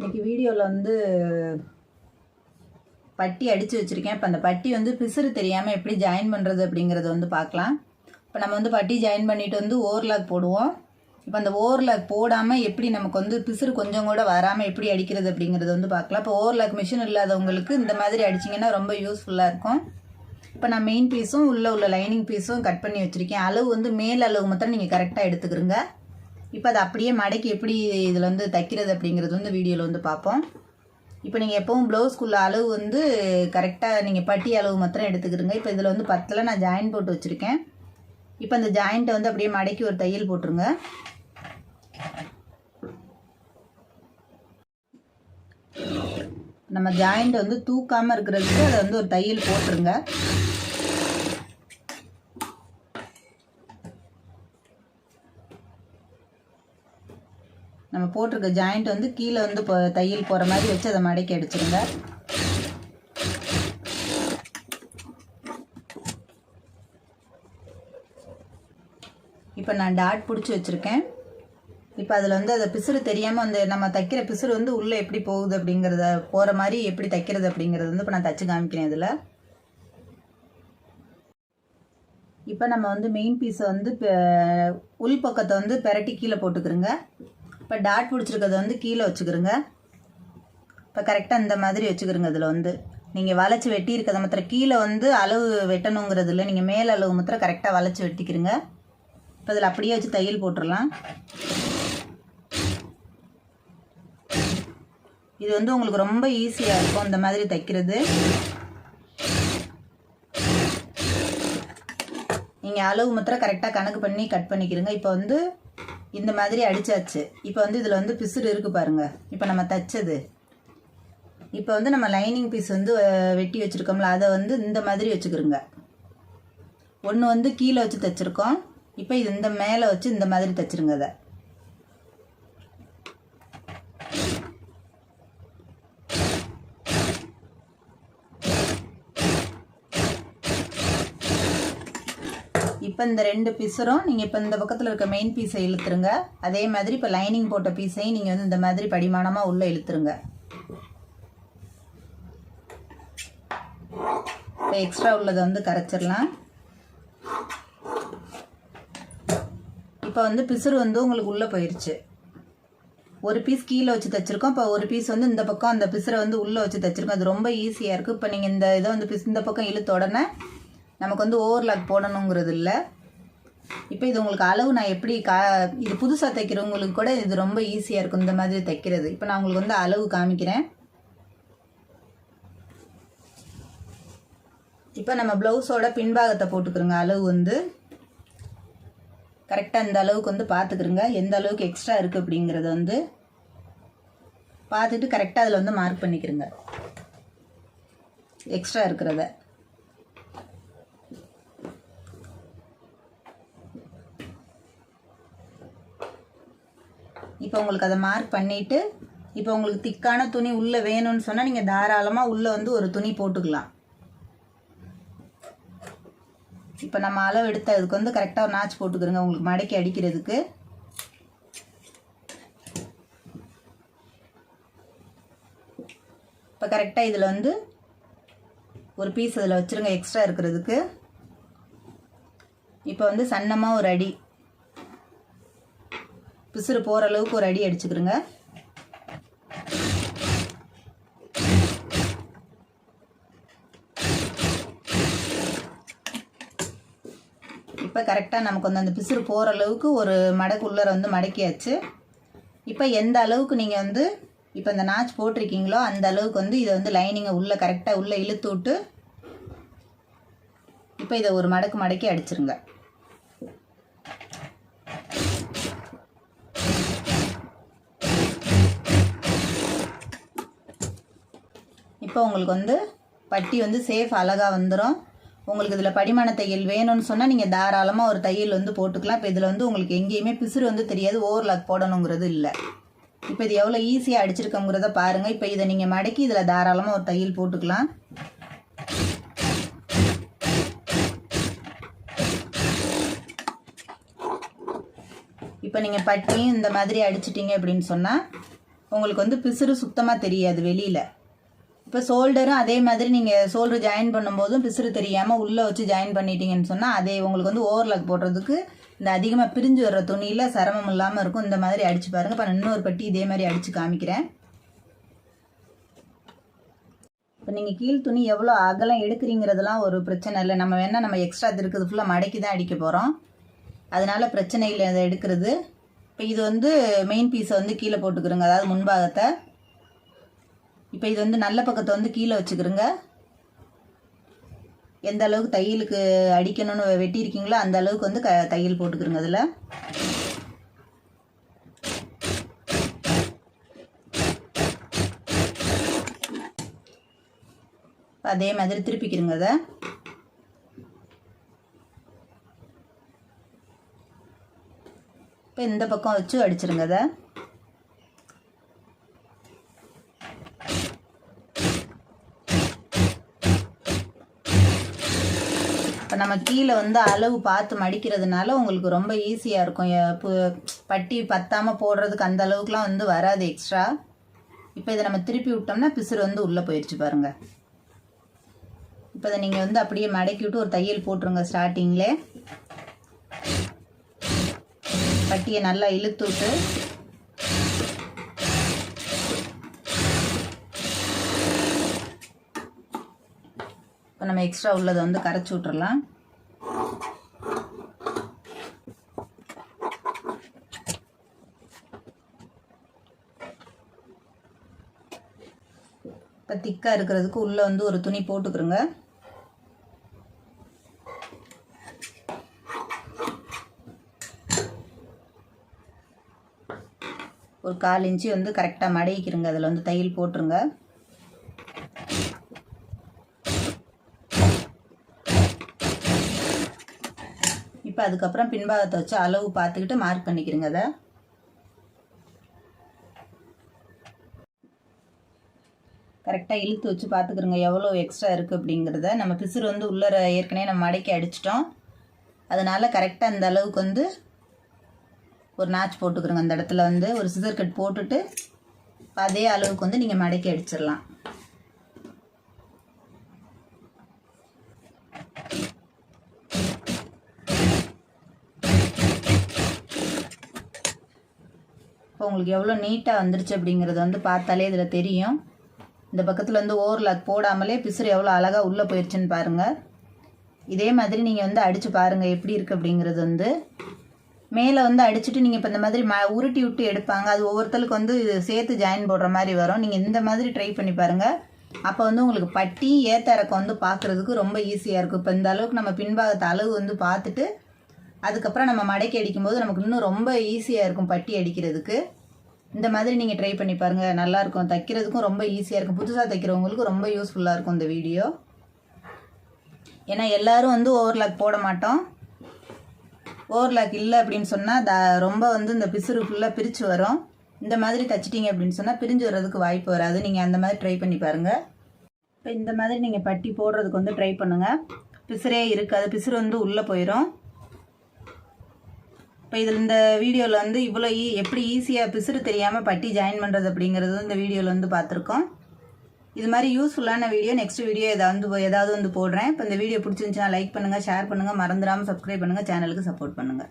இன்னைக்கு வீடியோவில் வந்து பட்டி அடித்து வச்சுருக்கேன். இப்போ அந்த பட்டி வந்து பிசுறு தெரியாமல் எப்படி ஜாயின் பண்ணுறது அப்படிங்கிறத வந்து பார்க்கலாம். இப்போ நம்ம வந்து பட்டி ஜாயின் பண்ணிட்டு வந்து ஓவர்லாக் போடுவோம். இப்போ அந்த ஓவர்லாக் போடாமல் எப்படி நமக்கு வந்து பிசுறு கொஞ்சம் கூட வராமல் எப்படி அடிக்கிறது அப்படிங்கிறத வந்து பார்க்கலாம். இப்போ ஓவர்லாக் மிஷின் இல்லாதவங்களுக்கு இந்த மாதிரி அடிச்சிங்கன்னா ரொம்ப யூஸ்ஃபுல்லாக இருக்கும். இப்போ நான் மெயின் பீஸும் உள்ளே உள்ள லைனிங் பீஸும் கட் பண்ணி வச்சுருக்கேன். அளவு வந்து மேல் அளவு மாத்திரம் நீங்கள் கரெக்டாக எடுத்துக்கிறங்க. இப்போ அதை அப்படியே மடக்கி எப்படி இதில் வந்து தைக்கிறது அப்படிங்கிறது வந்து வீடியோவில் வந்து பார்ப்போம். இப்போ நீங்கள் எப்பவும் ப்ளவுஸ்க்குள்ள அளவு வந்து கரெக்டாக நீங்கள் பட்டி அளவு மாத்திரம் எடுத்துக்கிடுங்க. இப்போ இதில் வந்து பத்தில் நான் ஜாயின் போட்டு வச்சுருக்கேன். இப்போ அந்த ஜாயிண்ட்டை வந்து அப்படியே மடக்கி ஒரு தையல் போட்டுருங்க. நம்ம ஜாயிண்ட் வந்து தூக்காமல் இருக்கிறதுக்கு அதை வந்து ஒரு தையல் போட்டுருங்க. நம்ம போட்டிருக்க ஜாயிண்ட் வந்து கீழே வந்து இப்போ தையல் போகிற மாதிரி வச்சு அதை மடக்கி அடிச்சிருங்க. இப்போ நான் டாட் பிடிச்சி வச்சுருக்கேன். இப்போ அதில் வந்து அதை பிசுறு தெரியாமல் அந்த நம்ம தைக்கிற பிசுறு வந்து உள்ளே எப்படி போகுது அப்படிங்கிறத போகிற மாதிரி எப்படி தைக்கிறது அப்படிங்கிறது வந்து இப்போ நான் தச்சு காமிக்கிறேன் இதில். இப்போ நம்ம வந்து மெயின் பீஸை வந்து உள் பக்கத்தை வந்து பெரட்டி கீழே போட்டுக்கிறோங்க. இப்போ டாட் பிடிச்சிருக்கிறத வந்து கீழே வச்சுக்கிறோங்க. இப்போ கரெக்டாக இந்த மாதிரி வச்சுக்கிறோங்க இதில் வந்து. நீங்கள் வளைச்சி வெட்டி இருக்கிறத மாத்திரம் கீழே வந்து அளவு வெட்டணுங்கிறது இல்லை. நீங்கள் மேல் அளவு மாத்திரம் கரெக்டாக வளைச்சி வெட்டிக்கிறங்க. இப்போ இதில் அப்படியே வச்சு தையல் போட்டுடலாம் இது வந்து உங்களுக்கு ரொம்ப ஈஸியாக இருக்கும் இந்த மாதிரி தைக்கிறது. நீங்கள் அளவு மாத்திரம் கரெக்டாக கணக்கு பண்ணி கட் பண்ணிக்கிறங்க. இப்போ வந்து இந்த மாதிரி அடித்தாச்சு இப்போ வந்து இதில் வந்து பிசுறு இருக்குது பாருங்க. இப்போ நம்ம தைச்சது. இப்போ வந்து நம்ம லைனிங் பீஸ் வந்து வெட்டி வச்சுருக்கோம்ல அதை வந்து இந்த மாதிரி வச்சுக்கிறோங்க ஒன்று வந்து கீழே வச்சு தைச்சிருக்கோம். இப்போ இது இந்த மேலே வச்சு இந்த மாதிரி தைச்சிருங்க அதை. இப்போ இந்த ரெண்டு பீஸரும் நீங்கள் இப்போ இந்த பக்கத்தில் இருக்க மெயின் பீஸை இழுத்துருங்க. அதே மாதிரி இப்போ லைனிங் போட்ட பீஸையும் நீங்கள் வந்து இந்த மாதிரி படிமானமாக உள்ளே இழுத்துருங்க. இப்போ எக்ஸ்ட்ரா உள்ளதை வந்து கரைச்சிடலாம். இப்போ வந்து பிசுறு வந்து உங்களுக்கு உள்ளே போயிடுச்சு ஒரு பீஸ் கீழே வச்சு தைச்சிருக்கோம். இப்போ ஒரு பீஸ் வந்து இந்த பக்கம் அந்த பிசுரை வந்து உள்ளே வச்சு தைச்சிருக்கோம். அது ரொம்ப ஈஸியாக இருக்குது இப்போ நீங்கள் இந்த இதை வந்து பிஸ் இந்த பக்கம் இழுத்த உடனே நமக்கு வந்து ஓவர்லாக் போடணுங்கிறது இல்லை இப்போ இது உங்களுக்கு அளவு நான் எப்படி கா இது புதுசாக தைக்கிறவங்களுக்கு கூட இது ரொம்ப ஈஸியாக இருக்கும் இந்த மாதிரி தைக்கிறது. இப்போ நான் உங்களுக்கு வந்து அளவு காமிக்கிறேன். இப்போ நம்ம ப்ளவுஸோட பின்பாகத்தை போட்டுக்கிறோங்க அளவு வந்து. கரெக்டாக இந்த அளவுக்கு வந்து பார்த்துக்கிறோங்க எந்த அளவுக்கு எக்ஸ்ட்ரா இருக்குது அப்படிங்கிறத வந்து பார்த்துட்டு கரெக்டாக அதில் வந்து மார்க் பண்ணிக்கிறோங்க. எக்ஸ்ட்ரா இருக்கிறத. இப்போ உங்களுக்கு அதை மார்க் பண்ணிவிட்டு இப்போ உங்களுக்கு திக்கான துணி உள்ளே வேணும்னு சொன்னால் நீங்கள் தாராளமாக உள்ளே வந்து ஒரு துணி போட்டுக்கலாம். இப்போ நம்ம அளவு எடுத்த வந்து கரெக்டாக ஒரு நாச்சு போட்டுக்கிறோங்க. உங்களுக்கு மடக்கி அடிக்கிறதுக்கு. இப்போ கரெக்டாக இதில் வந்து ஒரு பீஸ் அதில் வச்சுருங்க எக்ஸ்ட்ரா இருக்கிறதுக்கு. இப்போ வந்து சன்னமாக ஒரு அடி. விசிறு போகிற அளவுக்கு ஒரு அடி அடிச்சுக்கிறோங்க இப்போ கரெக்டாக நமக்கு வந்து அந்த பிசுறு போகிற அளவுக்கு ஒரு மடக்கு உள்ளர வந்து மடக்கியாச்சு. இப்போ எந்த அளவுக்கு நீங்கள் வந்து இப்போ இந்த நாச் போட்டிருக்கீங்களோ அந்த அளவுக்கு வந்து இதை வந்து லைனிங்கை உள்ளே கரெக்டாக உள்ளே இழுத்து விட்டு இப்போ இதை ஒரு மடக்கு மடக்கி அடிச்சிருங்க. இப்போ உங்களுக்கு வந்து பட்டி வந்து சேஃப் அழகாக வந்துடும் உங்களுக்கு இதில் படிமான தையல் வேணும்னு சொன்னால் நீங்கள் தாராளமாக ஒரு தையல் வந்து போட்டுக்கலாம். இப்போ இதில் வந்து உங்களுக்கு எங்கேயுமே பிசுறு வந்து தெரியாது. ஓவர்லாக் போடணுங்கிறது இல்லை. இப்போ இது எவ்வளோ ஈஸியாக அடிச்சிருக்கோங்கிறத பாருங்கள் இப்போ இதை நீங்கள் மடக்கி இதில் தாராளமாக ஒரு தையல் போட்டுக்கலாம். இப்போ நீங்கள் பட்டியும் இந்த மாதிரி அடிச்சிட்டிங்க அப்படின்னு சொன்னால் உங்களுக்கு வந்து பிசுறு சுத்தமாக தெரியாது வெளியில். இப்போ ஷோல்டரும் அதே மாதிரி நீங்கள் ஷோல்டர் ஜாயின் பண்ணும்போதும் பிசுறு தெரியாமல் உள்ளே வச்சு ஜாயின் பண்ணிட்டீங்கன்னு சொன்னால் அதே உங்களுக்கு வந்து ஓவர்லாக் போடுறதுக்கு இந்த அதிகமாக பிரிஞ்சு வர்ற துணியில் சிரமம் இல்லாமல் இருக்கும். இந்த மாதிரி அடிச்சு பாருங்கள் இப்போ நான் இன்னொரு பட்டி இதே மாதிரி அடித்து காமிக்கிறேன். இப்போ நீங்கள் கீழ் துணி எவ்வளோ அகலம் எடுக்கிறீங்கிறதுலாம் ஒரு பிரச்சனை இல்லை. நம்ம வேணால் நம்ம எக்ஸ்ட்ரா இருக்குது ஃபுல்லாக மடக்கி தான் அடிக்க போகிறோம் அதனால் பிரச்சனை இல்லை அதை எடுக்கிறது. இப்போ இது வந்து மெயின் பீஸை வந்து கீழே போட்டுக்கிறோங்க. அதாவது முன்பாகத்தை. இப்போ இது வந்து நல்ல பக்கத்தை வந்து கீழே வச்சுக்கிறோங்க எந்த அளவுக்கு தையலுக்கு அடிக்கணும்னு வெட்டியிருக்கீங்களோ அந்த அளவுக்கு வந்து க தையல் போட்டுக்கிறோங்க அதில். அதே மாதிரி திருப்பிக்கிறோங்க அதை. இப்போ இந்த பக்கம் வச்சு அடிச்சிருங்க அதை. நம்ம கீழே வந்து அளவு பார்த்து மடிக்கிறதுனால உங்களுக்கு ரொம்ப ஈஸியாக இருக்கும். பட்டி பத்தாமல் போடுறதுக்கு அந்த அளவுக்குலாம் வந்து வராது எக்ஸ்ட்ரா இப்போ இதை நம்ம திருப்பி விட்டோம்னா பிசுறு வந்து உள்ளே போயிடுச்சு பாருங்கள் இப்போ இதை நீங்கள் வந்து அப்படியே மடக்கி விட்டு ஒரு தையல் போட்டுருங்க ஸ்டார்டிங்லே பட்டியை நல்லா இழுத்து விட்டு. இப்போ நம்ம எக்ஸ்ட்ரா உள்ளதை வந்து கரைச்சி விட்றலாம் இப்போ திக்காக இருக்கிறதுக்கு உள்ளே வந்து ஒரு துணி போட்டுக்கிறோங்க. ஒரு கால் இன்ச்சு வந்து கரெக்டாக மடக்கிக்கிறங்க. அதில் வந்து தையல் போட்டுருங்க. இப்போ அதுக்கப்புறம் பின்பாகத்தை வச்சு அளவு பார்த்துக்கிட்டு மார்க் பண்ணிக்கிறங்க அதை. கரெக்டாக இழுத்து வச்சு பார்த்துக்கிறோங்க. எவ்வளோ எக்ஸ்ட்ரா இருக்குது அப்படிங்கிறத. நம்ம பிசுறு வந்து உள்ளர ஏற்கனவே நம்ம மடக்கி அடிச்சிட்டோம். அதனால் கரெக்டாக அந்த அளவுக்கு வந்து ஒரு நாச் போட்டுக்கிறோங்க. அந்த இடத்துல வந்து ஒரு சிசர் கட் போட்டுட்டு அதே அளவுக்கு வந்து நீங்கள் மடக்கி அடிச்சிடலாம். இப்போ உங்களுக்கு எவ்வளோ நீட்டாக வந்துருச்சு அப்படிங்கிறது வந்து பார்த்தாலே இதில் தெரியும். இந்த பக்கத்தில் வந்து ஓவர்லாக் போடாமலே பிசுறு எவ்வளோ அழகாக உள்ளே போயிடுச்சுன்னு பாருங்கள் இதே மாதிரி நீங்கள் வந்து அடித்து பாருங்கள் எப்படி இருக்குது அப்படிங்கிறது வந்து. மேலே வந்து அடிச்சுட்டு நீங்கள் இப்போ இந்த மாதிரி ம உருட்டி விட்டு எடுப்பாங்க. அது ஒவ்வொருத்தருக்கு வந்து சேர்த்து ஜாயின் போடுற மாதிரி வரும். நீங்கள் இந்த மாதிரி ட்ரை பண்ணி பாருங்கள் அப்போ வந்து உங்களுக்கு பட்டி ஏத்தரக்கம் வந்து பார்க்குறதுக்கு ரொம்ப ஈஸியாக இருக்கும். இப்போ இந்த அளவுக்கு நம்ம பின்பாகத்தை அளவு வந்து பார்த்துட்டு அதுக்கப்புறம் நம்ம மடக்கி அடிக்கும்போது நமக்கு இன்னும் ரொம்ப ஈஸியாக இருக்கும் பட்டி அடிக்கிறதுக்கு. இந்த மாதிரி நீங்கள் ட்ரை பண்ணி பாருங்கள் நல்லாயிருக்கும். தைக்கிறதுக்கும் ரொம்ப ஈஸியாக இருக்கும். புதுசாக தைக்கிறவங்களுக்கு ரொம்ப யூஸ்ஃபுல்லாக இருக்கும் இந்த வீடியோ ஏன்னா எல்லோரும் வந்து ஓவர்லாக் போட மாட்டோம். ஓவர்லாக் இல்லை அப்படின்னு சொன்னால் த ரொம்ப வந்து இந்த பிசுறு ஃபுல்லாக பிரித்து வரும். இந்த மாதிரி தைச்சிட்டிங்க அப்படின்னு சொன்னால் பிரிஞ்சு வர்றதுக்கு வாய்ப்பு வராது. நீங்கள் அந்த மாதிரி ட்ரை பண்ணி பாருங்கள் இப்போ இந்த மாதிரி நீங்கள் பட்டி போடுறதுக்கு வந்து ட்ரை பண்ணுங்கள் பிசுறே இருக்காது. பிசுறு வந்து உள்ளே போயிடும் இப்போ இதில் இந்த வீடியோவில் வந்து இவ்வளோ ஈ எப்படி ஈஸியாக பிசுறு தெரியாமல் பட்டி ஜாயின் பண்ணுறது அப்படிங்கிறது இந்த வீடியோவில் வந்து பார்த்துருக்கோம் இது மாதிரி யூஸ்ஃபுல்லான வீடியோ நெக்ஸ்ட் வீடியோ ஏதாவது ஏதாவது வந்து போடுறேன். இப்போ இந்த வீடியோ பிடிச்சிருந்துச்சுன்னா லைக் பண்ணுங்கள் ஷேர் பண்ணுங்கள் மறந்துடாமல் சப்ஸ்கிரைப் பண்ணுங்கள் சேனலுக்கு சப்போர்ட் பண்ணுங்கள்